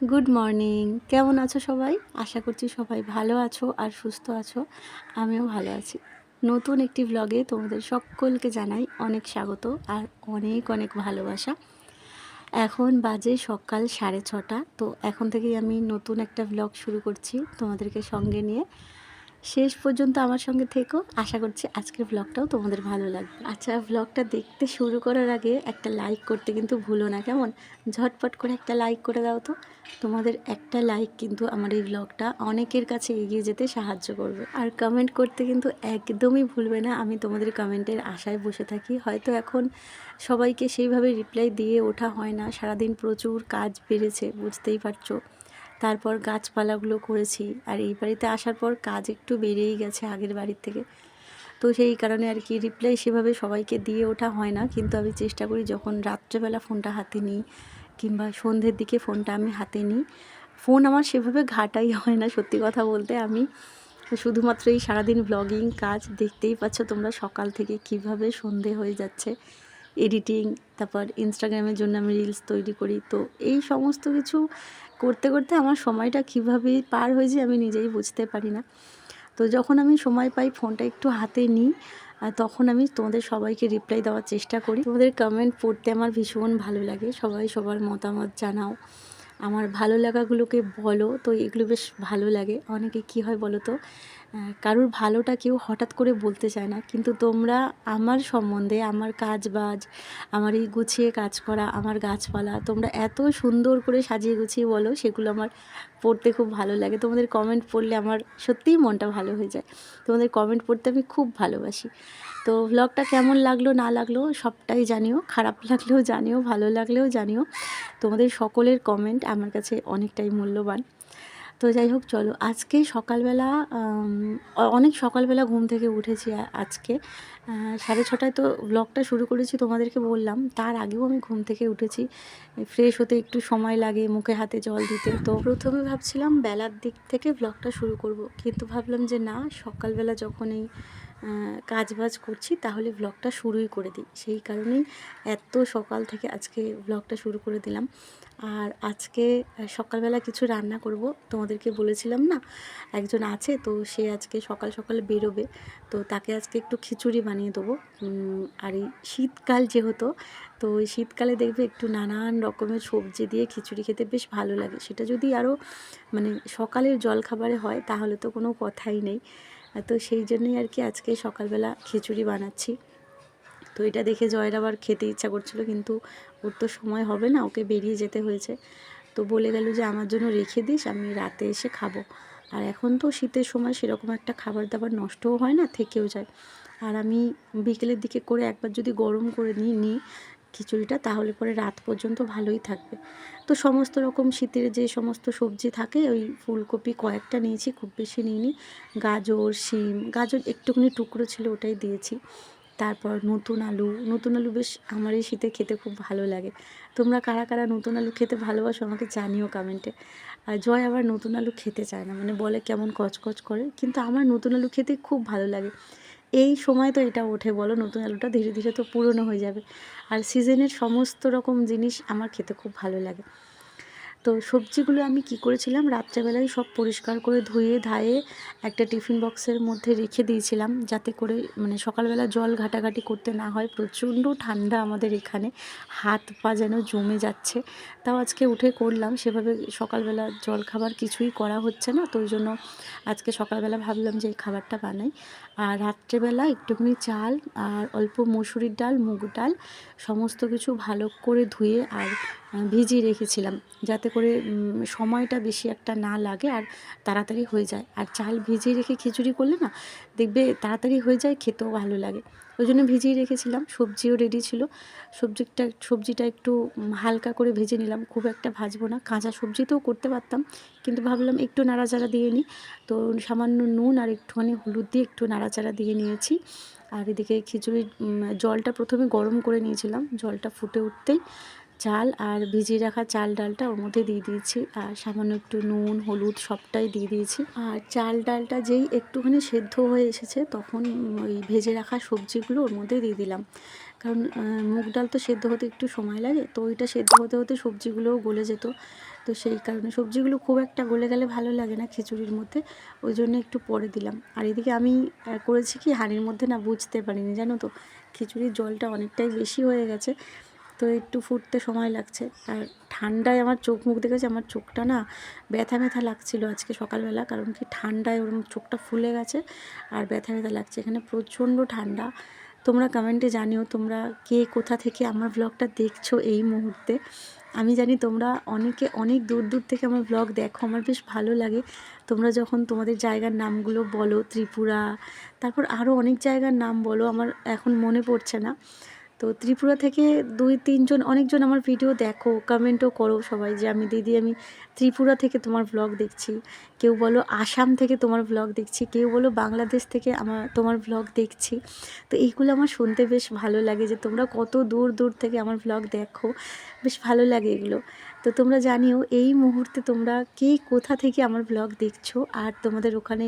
Good morning কেমন আছো সবাই? আশা করছি সবাই ভালো আছো আর সুস্থ আছো। আমিও ভালো আছি। নতুন একটি ব্লগে তোমাদের সকলকে জানাই অনেক স্বাগত আর অনেক অনেক ভালোবাসা। এখন বাজে সকাল সাড়ে ছটা, তো এখন থেকেই আমি নতুন একটা ব্লগ শুরু করছি তোমাদেরকে সঙ্গে নিয়ে। শেষ পর্যন্ত আমার সঙ্গে থেকো। আশা করছি আজকের ব্লগটাও তোমাদের ভালো লাগবে। আচ্ছা ব্লগটা দেখতে শুরু করার আগে একটা লাইক করতে কিন্তু ভুলো না, কেমন? ঝটপট করে একটা লাইক করে দাও তো। তোমাদের একটা লাইক কিন্তু আমার এই ব্লগটা অনেকের কাছে এগিয়ে যেতে সাহায্য করবে। আর কমেন্ট করতে কিন্তু একদমই ভুলবে না। আমি তোমাদের কমেন্টের আশায় বসে থাকি। হয়তো এখন সবাইকে সেইভাবে রিপ্লাই দিয়ে ওঠা হয় না। সারাদিন প্রচুর কাজ বেড়েছে, বুঝতেই পারছ। তারপর গাছপালাগুলো করেছি। আর এই বাড়িতে আসার পর কাজ একটু বেড়েই গেছে আগের বাড়ির থেকে। তো সেই কারণে আর কি রিপ্লাই সেভাবে সবাইকে দিয়ে ওঠা হয় না। কিন্তু আমি চেষ্টা করি যখন রাত্রেবেলা ফোনটা হাতে নিই কিংবা সন্ধ্যের দিকে ফোনটা আমি হাতে নিই, ফোন আমার সেভাবে ঘাটাই হয় না সত্যি কথা বলতে আমি। শুধুমাত্র এই সারাদিন ব্লগিং কাজ দেখতেই পাচ্ছ তোমরা সকাল থেকে কীভাবে সন্ধে হয়ে যাচ্ছে। এডিটিং তারপর ইনস্টাগ্রামের জন্য আমি রিলস তৈরি করি। তো এই সমস্ত কিছু করতে করতে আমার সময়টা কীভাবে পার হয়ে যায় আমি নিজেই বুঝতে পারি না। তো যখন আমি সময় পাই, ফোনটা একটু হাতে নিই আর তখন আমি তোমাদের সবাইকে রিপ্লাই দেওয়ার চেষ্টা করি। তোমাদের কমেন্ট পড়তে আমার ভীষণ ভালো লাগে। সবাই সবার মতামত জানাও। আমার ভালো লাগাগুলোকে বলো, তো এগুলো বেশ ভালো লাগে। অনেকে কি হয় বলো তো? কারোর ভালোটা কেউ হঠাৎ করে বলতে চায় না। কিন্তু তোমরা আমার সম্বন্ধে, আমার কাজ বাজ আমার এই গুছিয়ে কাজ করা, আমার গাছপালা, তোমরা এত সুন্দর করে সাজিয়ে গুছিয়ে বলো, সেগুলো আমার পড়তে খুব ভালো লাগে। তোমাদের কমেন্ট পড়লে আমার সত্যিই মনটা ভালো হয়ে যায়। তোমাদের কমেন্ট পড়তে আমি খুব ভালোবাসি। তো ব্লগটা কেমন লাগল, না লাগল, সবটাই জানিও। খারাপ লাগলেও জানিও, ভালো লাগলেও জানিও। তোমাদের সকলের কমেন্ট আমার কাছে অনেকটাই মূল্যবান। তো যাই হোক, চলো আজকে সকালবেলা অনেক সকালবেলা ঘুম থেকে উঠেছি আজকে। সাড়ে ছটায় তো ব্লগটা শুরু করেছি তোমাদেরকে বললাম। তার আগেও আমি ঘুম থেকে উঠেছি। ফ্রেশ হতে একটু সময় লাগে, মুখে হাতে জল দিতে। তো প্রথমে ভাবছিলাম বেলার দিক থেকে ব্লগটা শুরু করব। কিন্তু ভাবলাম যে না, সকালবেলা যখন এই কাজ বাজ করছি, তাহলে ব্লগটা শুরুই করে দিই। সেই কারণেই এত সকাল থেকে আজকে ব্লগটা শুরু করে দিলাম। আর আজকে সকালবেলা কিছু রান্না করব। তোমাদেরকে বলেছিলাম না, একজন আছে, তো সে আজকে সকাল সকাল বেরোবে। তো তাকে আজকে একটু খিচুড়ি বানিয়ে দেবো। আর এই শীতকাল যেহেতু, তো ওই শীতকালে দেখবে একটু নানান রকমের সবজি দিয়ে খিচুড়ি খেতে বেশ ভালো লাগে। সেটা যদি আরও মানে সকালের জলখাবারে হয়, তাহলে তো কোনো কথাই নেই। তো সেই জন্যই আর কি আজকে সকালবেলা খিচুড়ি বানাচ্ছি। তো এটা দেখে জয়ের আবার খেতে ইচ্ছা করছিল, কিন্তু ওর তো সময় হবে না, ওকে বেরিয়ে যেতে হয়েছে। তো বলে গেল যে, আমার জন্য রেখে দিস, আমি রাতে এসে খাব। আর এখন তো শীতের সময় সেরকম একটা খাবার দাবার নষ্টও হয় না, থেকেও যায়। আর আমি বিকেলের দিকে করে একবার যদি গরম করে নিই নিই খিচুড়িটা, তাহলে পরে রাত পর্যন্ত ভালোই থাকবে। তো সমস্ত রকম শীতের যে সমস্ত সবজি থাকে, ওই ফুলকপি কয়েকটা নিয়েছি, খুব বেশি নিইনি। গাজর, শিম, গাজর একটুখানি টুকরো ছিল, ওটাই দিয়েছি। তারপর নতুন আলু নতুন আলু বেশ আমার এই শীতে খেতে খুব ভালো লাগে। তোমরা কারা কারা নতুন আলু খেতে ভালোবাসো আমাকে জানিও কমেন্টে। আর জয় আবার নতুন আলু খেতে চায় না মানে বলে কেমন কচকচ করে, কিন্তু আমার নতুন আলু খেতে খুব ভালো লাগে। এই সময় তো এটা ওঠে, বলো নতুন আলুটা ধীরে ধীরে তো পুরনো হয়ে যাবে। আর সিজনের সমস্ত রকম জিনিস আমার খেতে খুব ভালো লাগে। তো সবজিগুলো আমি কি করেছিলাম? রাত্রেবেলায় সব পরিষ্কার করে ধুয়ে, ধায়ে একটা টিফিন বক্সের মধ্যে রেখে দিয়েছিলাম যাতে করে মানে সকালবেলা জল ঘাটাঘাটি করতে না হয়। প্রচণ্ড ঠান্ডা আমাদের এখানে। হাত পা যেন জমে যাচ্ছে। তাও আজকে উঠে করলাম। সেভাবে সকালবেলা জল খাবার কিছুই করা হচ্ছে না। তো ওই জন্য আজকে সকালবেলা ভাবলাম যে এই খাবারটা বানাই। আর রাত্রেবেলা একটুখানি চাল আর অল্প মসুরির ডাল, মুগ ডাল, সমস্ত কিছু ভালো করে ধুয়ে আর ভিজিয়ে রেখেছিলাম যাতে করে সময়টা বেশি একটা না লাগে আর তাড়াতাড়ি হয়ে যায়। আর চাল ভিজিয়ে রেখে খিচুড়ি করলে না, দেখবে তাড়াতাড়ি হয়ে যায়, খেতেও ভালো লাগে। ওই জন্য ভিজিয়ে রেখেছিলাম, সবজিও রেডি ছিল। সবজিটা সবজিটা একটু হালকা করে ভেজে নিলাম, খুব একটা ভাজবো না। কাঁচা সবজিতেও করতে পারতাম, কিন্তু ভাবলাম একটু নাড়াচাড়া দিয়ে নিই। তো সামান্য নুন আর একটুখানি হলুদ দিয়ে একটু নাড়াচাড়া দিয়ে নিয়েছি। আর এদিকে খিচুড়ির জলটা প্রথমে গরম করে নিয়েছিলাম। জলটা ফুটে উঠতেই চাল আর ভিজিয়ে রাখা চাল ডালটা ওর মধ্যে দিয়ে দিয়েছি। আর সামান্য একটু নুন, হলুদ সবটাই দিয়ে দিয়েছি। আর চাল ডালটা যেই একটুখানি সেদ্ধ হয়ে এসেছে, তখন ওই ভেজে রাখা সবজিগুলো ওর মধ্যে দিয়ে দিলাম। কারণ মুগ ডাল তো সেদ্ধ হতে একটু সময় লাগে, তো ওইটা সেদ্ধ হতে হতে সবজিগুলোও গলে যেত। তো সেই কারণে সবজিগুলো খুব একটা গলে গেলে ভালো লাগে না খিচুড়ির মধ্যে, ওই জন্য একটু পরে দিলাম। আর এদিকে আমি করেছি কি, হাঁড়ির মধ্যে না বুঝতে পারিনি, জানো তো? খিচুড়ির জলটা অনেকটাই বেশি হয়ে গেছে। তো একটু ফুটতে সময় লাগছে। আর ঠান্ডায় আমার চোখ মুখ দেখেছে, আমার চোখটা না ব্যথা ব্যথা লাগছিল আজকে সকালবেলা, কারণ কি ঠান্ডায় ওরকম চোখটা ফুলে গেছে আর ব্যথা ব্যথা লাগছে, এখানে প্রচণ্ড ঠান্ডা। তোমরা কমেন্টে জানিও তোমরা কে কোথা থেকে আমার ব্লগটা দেখছ এই মুহূর্তে। আমি জানি তোমরা অনেকে অনেক দূর দূর থেকে আমার ব্লগ দেখো, আমার বেশ ভালো লাগে। তোমরা যখন তোমাদের জায়গার নামগুলো বলো, ত্রিপুরা, তারপর আরও অনেক জায়গার নাম বলো, আমার এখন মনে পড়ছে না। তো ত্রিপুরা থেকে দুই, তিনজন, অনেকজন আমার ভিডিও দেখো কমেন্টও করো সবাই যে আমি, দিদি, আমি ত্রিপুরা থেকে তোমার ব্লগ দেখছি। কেউ বলো, আসাম থেকে তোমার ব্লগ দেখছি। কেউ বলো, বাংলাদেশ থেকে আমার, তোমার ব্লগ দেখছি। তো এইগুলো আমার শুনতে বেশ ভালো লাগে যে তোমরা কত দূর দূর থেকে আমার ব্লগ দেখো। বেশ ভালো লাগে এগুলো। তো তোমরা জানিও, এই মুহূর্তে তোমরা কে কোথা থেকে আমার ব্লগ দেখছ আর তোমাদের ওখানে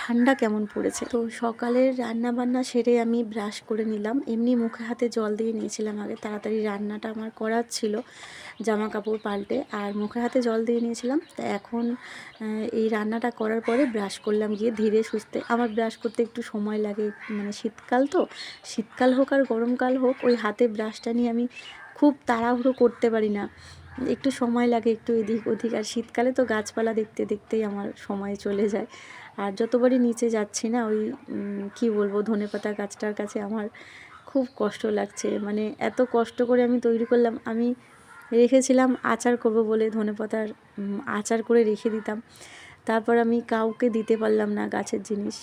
ঠান্ডা কেমন পড়েছে? তো সকালের রান্না বান্না সেরে আমি ব্রাশ করে নিলাম। এমনি মুখে হাতে জল দিয়ে নিয়েছিলাম আগে, তাড়াতাড়ি রান্নাটা আমার করার ছিল জামা কাপড় পাল্টে আর মুখে হাতে জল দিয়ে নিয়েছিলাম। তা এখন এই রান্নাটা করার পরে ব্রাশ করলাম গিয়ে ধীরে সুস্থে। আমার ব্রাশ করতে একটু সময় লাগে মানে শীতকাল তো, শীতকাল হোক আর গরমকাল হোক, ওই হাতে ব্রাশটা নিয়ে আমি খুব তাড়াহুড়ো করতে পারি না। একটু সময় লাগে, একটু এদিক ওদিক। আর শীতকালে তো গাছপালা দেখতে দেখতেই আমার সময় চলে যায়। আর যতবারই নিচে যাচ্ছি না, ওই কি বলব ধনেপাতা গাছটার কাছে আমার খুব কষ্ট লাগছে। মানে এত কষ্ট করে আমি তৈরি করলাম, আমি রেখেছিলাম আচার করব বলে ধনেপাতার আচার করে রেখে দিতাম। তারপর আমি কাউকে দিতে পারলাম না গাছের জিনিস।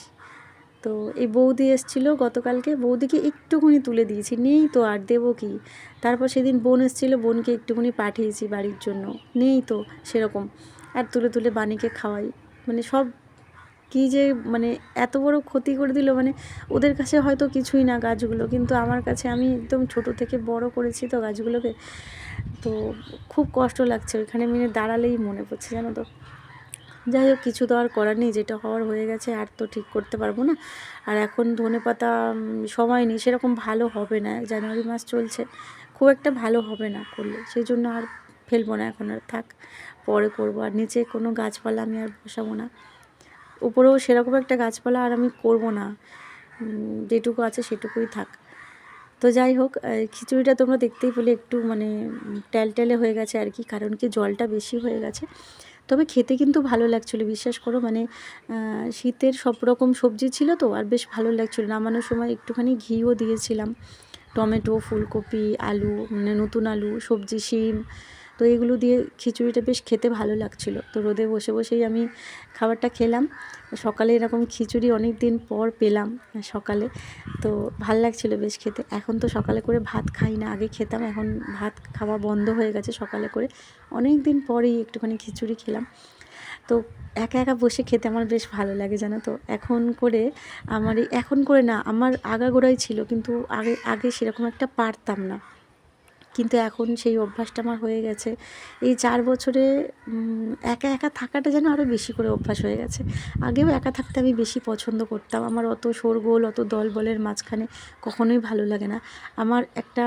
তো এই বৌদি এসেছিল গতকালকে। বৌদিকে একটুখানি তুলে দিয়েছি। নেই তো, আর দেবো কি? তারপর সেদিন বোন এসেছিল, বোনকে একটুখানি পাঠিয়েছি বাড়ির জন্য। নেই তো, সেরকম। আর তুলে তুলে বানিকে খাওয়াই। মানে সব কী যে মানে এত বড় ক্ষতি করে দিল মানে ওদের কাছে হয়তো কিছুই না গাছগুলো। কিন্তু আমার কাছে আমি একদম ছোট থেকে বড় করেছি তো গাছগুলোকে। তো খুব কষ্ট লাগছে। ওইখানে মেনে দাঁড়ালেই মনে পড়ছে, জানো তো। যাই হোক, কিছু তো আর করার নেই, যেটা হওয়ার হয়ে গেছে, আর তো ঠিক করতে পারব না। আর এখন ধনে পাতা সময় নেই, সেরকম ভালো হবে না, জানুয়ারি মাস চলছে, খুব একটা ভালো হবে না করলে সেই জন্য আর ফেলব না এখন আর, থাক, পরে করব। আর নিচে কোনো গাছপালা আমি আর বসাবো না। উপরেও সেরকম একটা গাছপালা আর আমি করব না যেটুকু আছে সেটুকুই থাক। তো যাই হোক খিচুড়িটা তোমরা দেখতেই পেলে, একটু মানে ট্যালট্যালে হয়ে গেছে আর কি, কারণ কি জলটা বেশি হয়ে গেছে। তবে খেতে কিন্তু ভালো লাগছিল, বিশ্বাস করো মানে শীতের সব রকম সবজি ছিল তো, আর বেশ ভালো লাগছিল। নামানোর সময় একটুখানি ঘিও দিয়েছিলাম, টমেটো, ফুলকপি, আলু মানে নতুন আলু, সবজি, শিম তো এগুলো দিয়ে খিচুড়িটা বেশ খেতে ভালো লাগছিল। তো রোদে বসে বসেই আমি খাবারটা খেলাম। সকালে এরকম খিচুড়ি অনেক দিন পর পেলাম সকালে। তো ভালো লাগছিল বেশ খেতে। এখন তো সকালে করে ভাত খাই না। আগে খেতাম, এখন ভাত খাওয়া বন্ধ হয়ে গেছে সকালে করে। অনেক দিন পরেই একটুখানি খিচুড়ি খেলাম। তো একা একা বসে খেতে আমার বেশ ভালো লাগে, জানো তো? এখন করে আমার এখন করে না, আমার আগাগোড়াই ছিল, কিন্তু আগে আগে সেরকম একটা পারতাম না। কিন্তু এখন সেই অভ্যাসটা আমার হয়ে গেছে। এই চার বছরে একা একা থাকাটা যেন আরও বেশি করে অভ্যাস হয়ে গেছে। আগেও একা থাকতে আমি বেশি পছন্দ করতাম। আমার অত শোরগোল অত দল বলের মাঝখানে কখনোই ভালো লাগে না। আমার একটা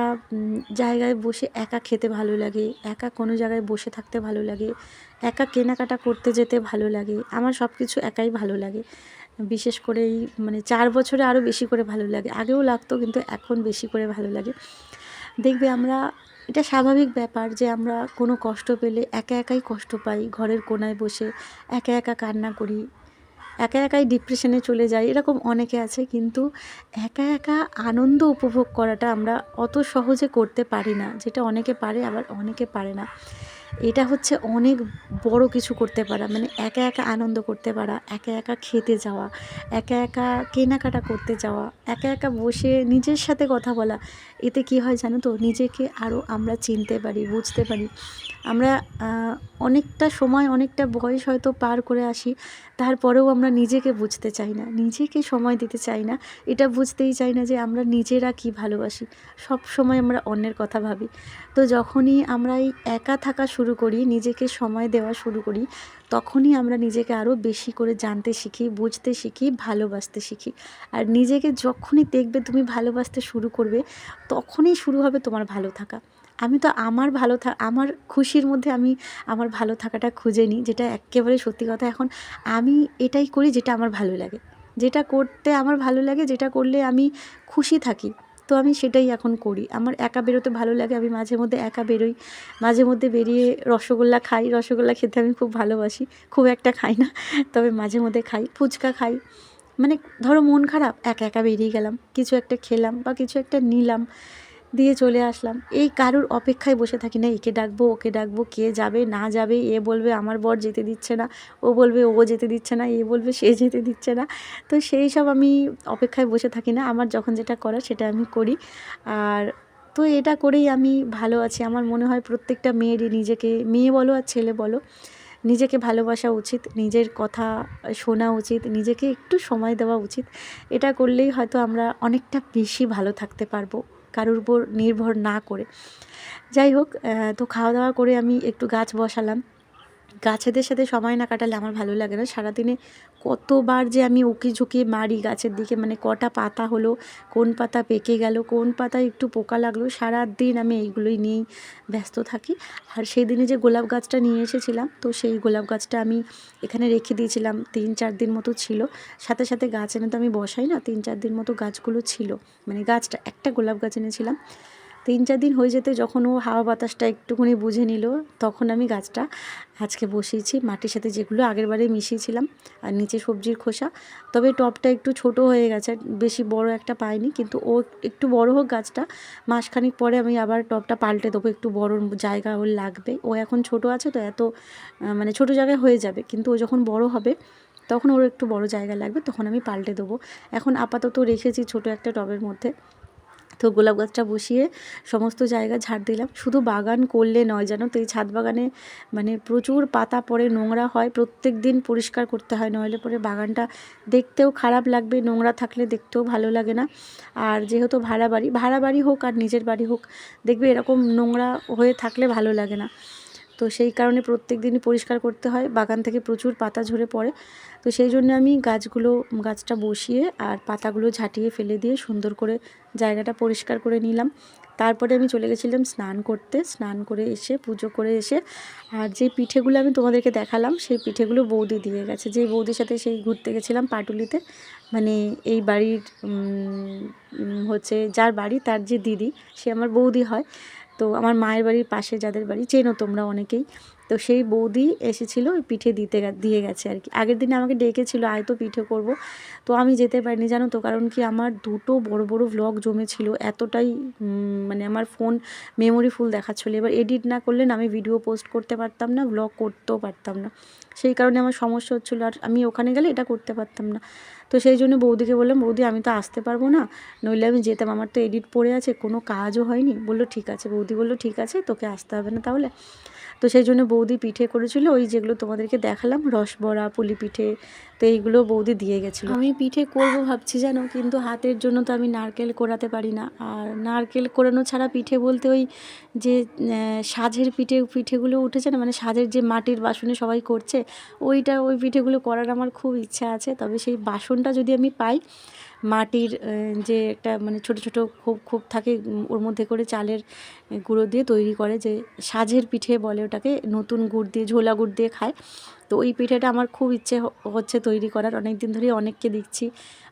জায়গায় বসে একা খেতে ভালো লাগে, একা কোনো জায়গায় বসে থাকতে ভালো লাগে, একা কেনাকাটা করতে যেতে ভালো লাগে, আমার সব কিছু একাই ভালো লাগে। বিশেষ করে এই মানে চার বছরে আরও বেশি করে ভালো লাগে। আগেও লাগতো কিন্তু এখন বেশি করে ভালো লাগে। দেখবে আমরা, এটা স্বাভাবিক ব্যাপার যে আমরা কোনো কষ্ট পেলে একা একাই কষ্ট পাই ঘরের কোনায় বসে, একা একা কান্না করি, একা একাই ডিপ্রেশনে চলে যাই, এরকম অনেকে আছে কিন্তু একা একা আনন্দ উপভোগ করাটা আমরা অত সহজে করতে পারি না। যেটা অনেকে পারে, আবার অনেকে পারে না। এটা হচ্ছে অনেক বড় কিছু করতে পারা মানে একা একা আনন্দ করতে পারা, একা একা খেতে যাওয়া, একা একা কেনাকাটা করতে যাওয়া, একা একা বসে নিজের সাথে কথা বলা এতে কি হয় জানো তো? নিজেকে আরও আমরা চিনতে পারি, বুঝতে পারি। আমরা অনেকটা সময়, অনেকটা বয়স হয়তো পার করে আসি, তারপরেও আমরা নিজেকে বুঝতে চাই না, নিজেকে সময় দিতে চাই না। এটা বুঝতেই চাই না যে আমরা নিজেরা কি ভালোবাসি। সব সময় আমরা অন্যের কথা ভাবি। তো যখনই আমরা এই একা থাকা শুরু করি, নিজেকে সময় দেওয়া শুরু করি তখনই আমরা নিজেকে আরও বেশি করে জানতে শিখি, বুঝতে শিখি, ভালোবাসতে শিখি। আর নিজেকে যখনই দেখবে তুমি ভালোবাসতে শুরু করবে, তখনই শুরু হবে তোমার ভালো থাকা। আমি তো আমার ভালো থা, আমার খুশির মধ্যে আমি আমার ভালো থাকাটা খুঁজে নিই, যেটা একেবারে সত্যি কথা। এখন আমি এটাই করি যেটা আমার ভালো লাগে। যেটা করতে আমার ভালো লাগে, যেটা করলে আমি খুশি থাকি। তো আমি সেটাই এখন করি। আমার একা বেরোতে ভালো লাগে, আমি মাঝে মধ্যে একা বেরোই। মাঝে মধ্যে বেরিয়ে রসগোল্লা খাই। রসগোল্লা খেতে আমি খুব ভালোবাসি। খুব একটা খাই না, তবে মাঝে মধ্যে খাই। ফুচকা খাই। মানে ধরো মন খারাপ, একা একা বেরিয়ে গেলাম। কিছু একটা খেলাম বা কিছু একটা নিলাম। দিয়ে চলে আসলাম। এই কারুর অপেক্ষায় বসে থাকি না, একে ডাকবো, ওকে ডাকবো, কে যাবে, না যাবে, এ বলবে আমার বর যেতে দিচ্ছে না, ও বলবে ও যেতে দিচ্ছে না, এ বলবে সে যেতে দিচ্ছে না। তো সেই সব আমি অপেক্ষায় বসে থাকি না, আমার যখন যেটা করার সেটা আমি করি। আর তো এটা করেই আমি ভালো আছি। আমার মনে হয় প্রত্যেকটা মেয়েরই নিজেকে, মেয়ে বলো আর ছেলে বলো, নিজেকে ভালোবাসা উচিত, নিজের কথা শোনা উচিত, নিজেকে একটু সময় দেওয়া উচিত। এটা করলেই হয়তো আমরা অনেকটা বেশি ভালো থাকতে পারব। কারোর উপর নির্ভর না করে। যাই হোক তো খাওয়া দাওয়া করে আমি একটু গাছ বসালাম। গাছেদের সাথে সময় না কাটালে আমার ভালো লাগে না। সারাদিনে কতবার যে আমি উকি ঝুঁকি মারি গাছের দিকে মানে কটা পাতা হলো, কোন পাতা পেকে গেল, কোন পাতায় একটু পোকা লাগল সারা দিন আমি এইগুলোই নিয়েই ব্যস্ত থাকি। আর সেই দিনে যে গোলাপ গাছটা নিয়ে এসেছিলাম, তো সেই গোলাপ গাছটা আমি এখানে রেখে দিয়েছিলাম, তিন চার দিন মতো ছিল। সাথে সাথে গাছ এনে তো আমি বসাই না, তিন চার দিন মতো গাছগুলো ছিল। মানে গাছটা, একটা গোলাপ গাছ এনেছিলাম। তিন চার দিন হয়ে যেতে যখন ও হাওয়া বাতাসটা একটুখানি বুঝে নিল, তখন আমি গাছটা আজকে বসিয়েছি, মাটির সাথে যেগুলো আগের বারে মিশিয়েছিলাম, আর নিচে সবজির খোসা। তবে টবটা একটু ছোট হয়ে গেছে, বেশি বড় একটা পাইনি, কিন্তু ও একটু বড় হোক গাছটা, মাসখানিক পরে আমি আবার টবটা পাল্টে দেবো, একটু বড় জায়গা ওর লাগবে। ও এখন ছোট আছে তো এত মানে ছোট জায়গায় হয়ে যাবে, কিন্তু ও যখন বড় হবে, তখন ওর একটু বড় জায়গা লাগবে, তখন আমি পাল্টে দেবো। এখন আপাতত রেখেছি ছোট একটা টবের মধ্যে। তো গোলাপ গাছটা বসিয়ে সমস্ত জায়গা ঝাড় দিলাম। শুধু বাগান করলে নয় যেন তো? এই ছাদ বাগানে মানে প্রচুর পাতা পরে নোংরা হয়। প্রত্যেক দিন পরিষ্কার করতে হয়, নইলে পরে বাগানটা দেখতেও খারাপ লাগবে, নোংরা থাকলে দেখতেও ভালো লাগে না। আর যেহেতু ভাড়া বাড়ি ভাড়া বাড়ি হোক আর নিজের বাড়ি হোক, দেখবে এরকম নোংরা হয়ে থাকলে ভালো লাগে না। তো সেই কারণে প্রত্যেক দিনই পরিষ্কার করতে হয়। বাগান থেকে প্রচুর পাতা ঝরে পড়ে। তো সেই জন্য আমি গাছগুলো, গাছটা বসিয়ে আর পাতাগুলো ঝাঁটিয়ে ফেলে দিয়ে সুন্দর করে জায়গাটা পরিষ্কার করে নিলাম। তারপরে আমি চলে গেছিলাম স্নান করতে। স্নান করে এসে, পুজো করে এসে আর যে পিঠেগুলো আমি তোমাদেরকে দেখালাম, সেই পিঠেগুলো বৌদি দিয়ে গেছে। যেই বৌদির সাথে সেই ঘুরতে গেছিলাম পাটুলিতে মানে এই বাড়ির হচ্ছে যার বাড়ি তার যে দিদি, সে আমার বৌদি হয়। তো আমার মায়ের বাড়ির পাশে যাদের বাড়ি, চেনো তোমরা অনেকেই। তো সেই বৌদি এসেছিল, ওই পিঠে দিতে দিয়ে গেছে আর কি। আগের দিনে আমাকে ডেকেছিল, আয় তো পিঠে করব। তো আমি যেতে পারিনি, জানো তো, কারণ কি আমার দুটো বড় বড় ভ্লগ জমেছিল, এতটাই মানে আমার ফোন মেমোরি ফুল দেখাচ্ছিলো। এবার এডিট না করলে না আমি ভিডিও পোস্ট করতে পারতাম না ভ্লগ করতেও পারতাম না। সেই কারণে আমার সমস্যা হচ্ছিল, আর আমি ওখানে গেলে এটা করতে পারতাম না। তো সেই জন্য বৌদিকে বললাম, বৌদি, আমি তো আসতে পারব না। নইলে আমি যেতাম। আমার তো এডিট পড়ে আছে, কোনো কাজও হয়নি। বলল, ঠিক আছে। বৌদি বলল, ঠিক আছে, তোকে আসতে হবে না তাহলে। তো সেই জন্য বৌদি পিঠে করেছিল, ওই যেগুলো তোমাদেরকে দেখালাম, রসবড়া পুলি পিঠে তো এইগুলো বৌদি দিয়ে গেছিল। আমি পিঠে করব ভাবছি জানো, কিন্তু হাতের জন্য তো আমি নারকেল কোরাতে পারি না। আর নারকেল কোরানো ছাড়া পিঠে বলতে ওই যে সাজের পিঠে, পিঠেগুলো উঠেছে না মানে সাজের যে মাটির বাসনে সবাই করছে, ওইটা ওই পিঠেগুলো করার আমার খুব ইচ্ছা আছে। তবে সেই বাসনটা যদি আমি পাই, মাটির যে একটা মানে ছোট ছোট খোপ খোপ থাকে ওর মধ্যে করে চালের গুঁড়ো দিয়ে তৈরি করে, যে সাজের পিঠে বলে ওটাকে, নতুন গুড় দিয়ে, ঝোলা গুড় দিয়ে খায়। তো ওই পিঠেটা আমার খুব ইচ্ছে হচ্ছে তৈরি করার। অনেক দিন ধরেই অনেককে দিচ্ছি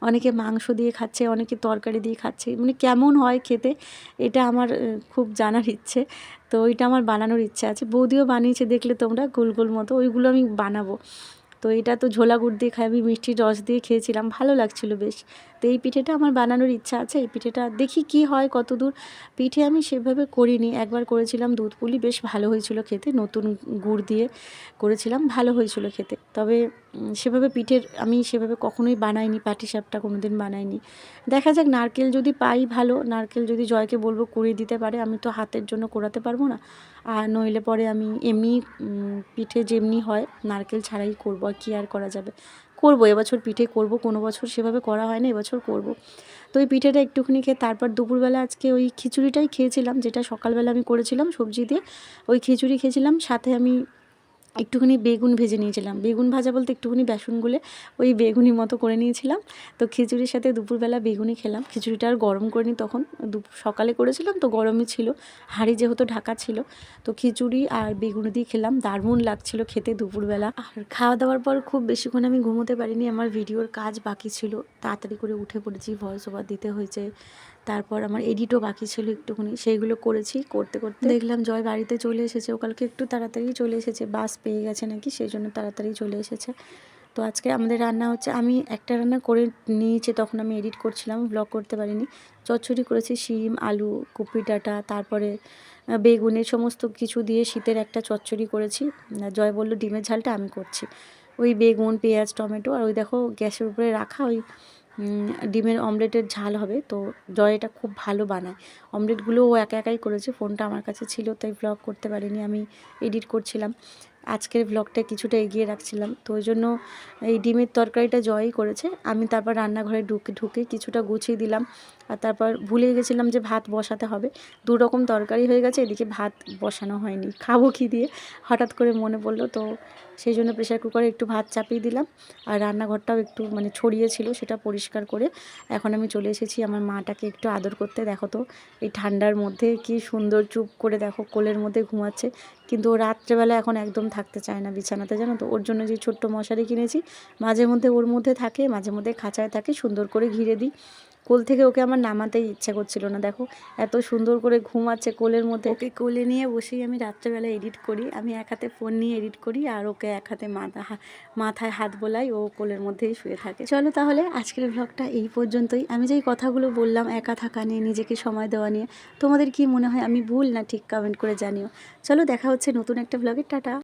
অনেকে মাংস দিয়ে খাচ্ছে, অনেকে তরকারি দিয়ে খাচ্ছে। মানে কেমন হয় খেতে, এটা আমার খুব জানার ইচ্ছে। তো ওইটা আমার বানানোর ইচ্ছে আছে। বৌদিও বানিয়েছে দেখলে তোমরা, গোল গোল মতো, ওইগুলো আমি বানাবো। তো এটা তো ঝোলা গুড় দিয়ে খাই, আমি মিষ্টি রস দিয়ে খেয়েছিলাম, ভালো লাগছিল বেশ। তো এই পিঠেটা আমার বানানোর ইচ্ছা আছে, এই পিঠেটা দেখি কি হয় কত দূর পিঠে আমি সেভাবে করিনি, একবার করেছিলাম দুধ পুলি, বেশ ভালো হয়েছিল খেতে, নতুন গুড় দিয়ে করেছিলাম, ভালো হয়েছিল খেতে। তবে সেভাবে পিঠের আমি সেভাবে কখনোই বানাইনি, পাটিসাপটা কোনো দিন বানাইনি। দেখা যাক, নারকেল যদি পাই ভালো, নারকেল যদি জয়কে বলব কুড়িয়ে দিতে পারে, আমি তো হাতের জন্য কোরাতে পারব না। আর নইলে পরে আমি এমনি পিঠে যেমনি হয়, নারকেল ছাড়াই করব, আর কী আর করা যাবে। করব, এবছর পিঠে করব, কোনো বছর সেভাবে করা হয় না এবছর করব। তো ওই পিঠেটা একটুখানি খেয়ে তারপর দুপুরবেলা আজকে ওই খিচুড়িটাই খেয়েছিলাম, যেটা সকালবেলা আমি করেছিলাম সবজি দিয়ে। ওই খিচুড়ি খেয়েছিলাম, সাথে আমি একটুখানি বেগুন ভেজে নিয়েছিলাম। বেগুন ভাজা বলতে একটুখানি বেসন গুলে ওই বেগুনি মতো করে নিয়েছিলাম। তো খিচুড়ির সাথে দুপুরবেলা বেগুনি খেলাম। খিচুড়িটা আর গরম করিনি তখন। সকালে করেছিলাম তো গরমই ছিল। হাঁড়ি যেহেতু ঢাকা ছিল, তো খিচুড়ি আর বেগুনি দিয়ে খেলাম। দারুণ লাগছিল খেতে দুপুরবেলা। আর খাওয়া দাওয়ার পর খুব বেশিক্ষণ আমি ঘুমোতে পারিনি। আমার ভিডিওর কাজ বাকি ছিল। তাড়াতাড়ি করে উঠে পড়েছি। ভয়েস ওভার দিতে হয়েছে। তারপর আমার এডিটও বাকি ছিল একটুখানি, সেইগুলো করেছি, করতে করতে। দেখলাম জয় বাড়িতে চলে এসেছে, ও কালকে একটু তাড়াতাড়ি চলে এসেছে, বাস পেয়ে গেছে নাকি, সেই জন্য তাড়াতাড়ি চলে এসেছে। তো আজকে আমাদের রান্না হচ্ছে, আমি একটা রান্না করে নিয়েছি, তখন আমি এডিট করছিলাম ব্লগ করতে পারিনি। চচ্চড়ি করেছি, শিম, আলু, কুপি, ডাঁটা, তারপরে বেগুনের সমস্ত কিছু দিয়ে শীতের একটা চচ্চড়ি করেছি। জয় বলল, ডিমের ঝালটা আমি করছি। ওই বেগুন, পেঁয়াজ, টমেটো, আর ওই দেখো গ্যাসের উপরে রাখা ওই ডিমের অমলেটের ঝাল হবে। তো জয় এটা খুব ভালো বানায়। অমলেটগুলো ও একা একাই করেছে, ফোনটা আমার কাছে ছিল, তাই ব্লগ করতে পারিনি, আমি এডিট করছিলাম। আজকের ব্লগটা কিছুটা এগিয়ে রাখছিলাম। তো ওই জন্য এই ডিমের তরকারিটা জয়ই করেছে। আমি তারপর রান্নাঘরে ঢুকে ঢুকে কিছুটা গুছিয়ে দিলাম। আর তারপর ভুলে গেছিলাম যে ভাত বসাতে হবে। দু রকম তরকারি হয়ে গেছে, এদিকে ভাত বসানো হয়নি। খাব কি দিয়ে? হঠাৎ করে মনে পড়ল, তো সেই জন্য প্রেশার কুকারে একটু ভাত চাপিয়ে দিলাম। আর রান্নাঘরটাও একটু মানে ছড়িয়ে ছিল, সেটা পরিষ্কার করে। এখন আমি চলে এসেছি আমার মাটাকে একটু আদর করতে। দেখো তো, এই ঠান্ডার মধ্যে কি সুন্দর চুপ করে দেখো, কোলের মধ্যে ঘুমাচ্ছে। কিন্তু রাত্রেবেলা এখন একদম থাকতে চায় না, বিছানাতে, জানো তো? ওর জন্য যে ছোট্ট মশারি কিনেছি, মাঝে মধ্যে ওর মধ্যে থাকে, মাঝে মধ্যে খাঁচায় থাকে, সুন্দর করে ঘিরে দিই। কোল থেকে ওকে আমার নামাতেই ইচ্ছা করছিল না, দেখো? এত সুন্দর করে ঘুমাচ্ছে কোলের মধ্যে। ওকে কোলে নিয়ে বসেই আমি রাত্রেবেলা এডিট করি। আমি এক হাতে ফোন নিয়ে এডিট করি আর ওকে এক হাতে মাথা, মাথায় হাত বোলাই ও কোলের মধ্যেই শুয়ে থাকে। চলো তাহলে আজকের ব্লগটা এই পর্যন্তই। আমি যেই কথাগুলো বললাম, একা থাকা নিয়ে, নিজেকে সময় দেওয়া নিয়ে, তোমাদের কি মনে হয়? আমি ভুল না ঠিক কমেন্ট করে জানিও? চলো দেখা হচ্ছে নতুন একটা ব্লগের টাটা!